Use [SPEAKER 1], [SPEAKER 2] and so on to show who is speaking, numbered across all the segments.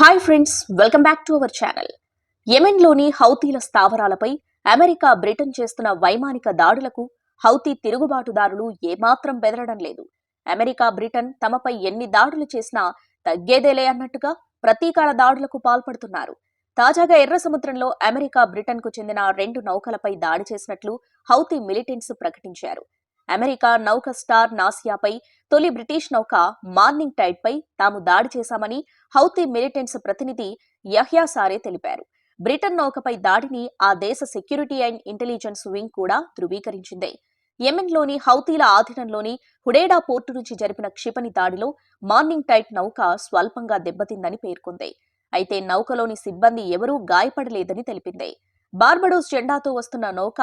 [SPEAKER 1] Hi friends welcome back to our channel యెమెన్లోని హౌతీల స్థావరాలపై America Britain చేస్తున్న వైమానిక దాడులకు హౌతీ తిరుగుబాటుదారులు ఏమాత్రం బెదరడం లేదు. అమెరికా బ్రిటన్ తమపై ఎన్ని దాడులు చేసినా తగ్గేదేలే అన్నట్టుగా ప్రతీకార దాడులకు పాల్పడుతున్నారు. తాజాగా ఎర్ర సముద్రంలో అమెరికా బ్రిటన్కు చెందిన రెండు నౌకలపై దాడి చేసినట్లు హౌతీ మిలిటెంట్స్ ప్రకటించారు. అమెరికా నౌక స్టార్ నాసియాపై తొలి బ్రిటిష్ నౌక మార్నింగ్ టైడ్ పై తాము దాడి చేశామని హౌతీ మిలిటెంట్స్ ప్రతినిధి యహ్యా సారే తెలిపారు. బ్రిటన్ నౌకపై దాడిని ఆ దేశ సెక్యూరిటీ అండ్ ఇంటెలిజెన్స్ వింగ్ కూడా ధృవీకరించింది. యెమెన్లోని హౌతీల ఆధీనంలోని హుడేడా పోర్టు నుంచి జరిపిన క్షిపణి దాడిలో మార్నింగ్ టైట్ నౌక స్వల్పంగా దెబ్బతిందని పేర్కొంది. అయితే నౌకలోని సిబ్బంది ఎవరూ గాయపడలేదని తెలిపింది. బార్బడోస్ జెండాతో వస్తున్న నౌక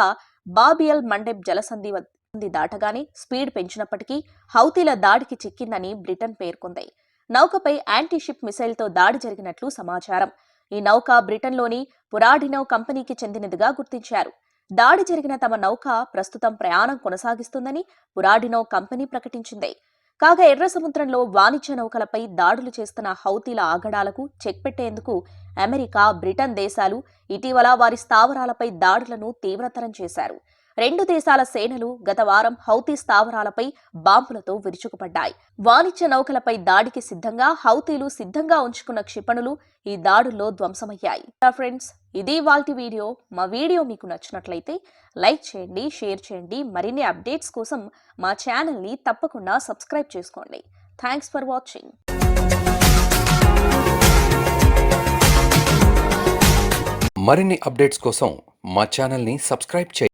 [SPEAKER 1] బాబియల్ మండెబ్ జలసంధి వద్ద దాటగానే స్పీడ్ పెంచినప్పటికీ హౌతీల దాడికి చిక్కిందని బ్రిటన్ పేర్కొంది. నౌకపై యాంటీషిప్ మిసైల్తో దాడి జరిగినట్లు సమాచారం. ఈ నౌక బ్రిటన్లోని పురాడినో కంపెనీకి చెందినదిగా గుర్తించారు. దాడి జరిగిన తమ నౌక ప్రస్తుతం ప్రయాణం కొనసాగిస్తుందని పురాడినో కంపెనీ ప్రకటించింది. కాగా ఎర్ర సముద్రంలో వాణిజ్య నౌకలపై దాడులు చేస్తున్న హౌతీల ఆగడాలకు చెక్ పెట్టేందుకు అమెరికా బ్రిటన్ దేశాలు ఇటీవల వారి స్థావరాలపై దాడులను తీవ్రతరం చేశారు. రెండు దేశాల సేనలు గత వారం హౌతీ స్థావరాలపై బాంబులతో విరుచుకుపడ్డాయి. వాణిజ్య నౌకలపై దాడికి సిద్ధంగా హౌతీలు సిద్ధంగా ఉంచుకున్న క్షిపణులు ఈ దాడుల్లో ధ్వంసమయ్యాయి. ఫ్రెండ్స్ ఇది వాల్టి వీడియో. మా వీడియో మీకు నచ్చినట్లయితే లైక్ చేయండి షేర్ చేయండి. మరిన్ని అప్డేట్స్ కోసం మా ఛానల్ని తప్పకుండా సబ్స్క్రైబ్ చేసుకోండి. Thanks for watching.
[SPEAKER 2] మరిన్ని అప్డేట్స్ కోసం మా ఛానల్ని సబ్స్క్రైబ్ చేయండి.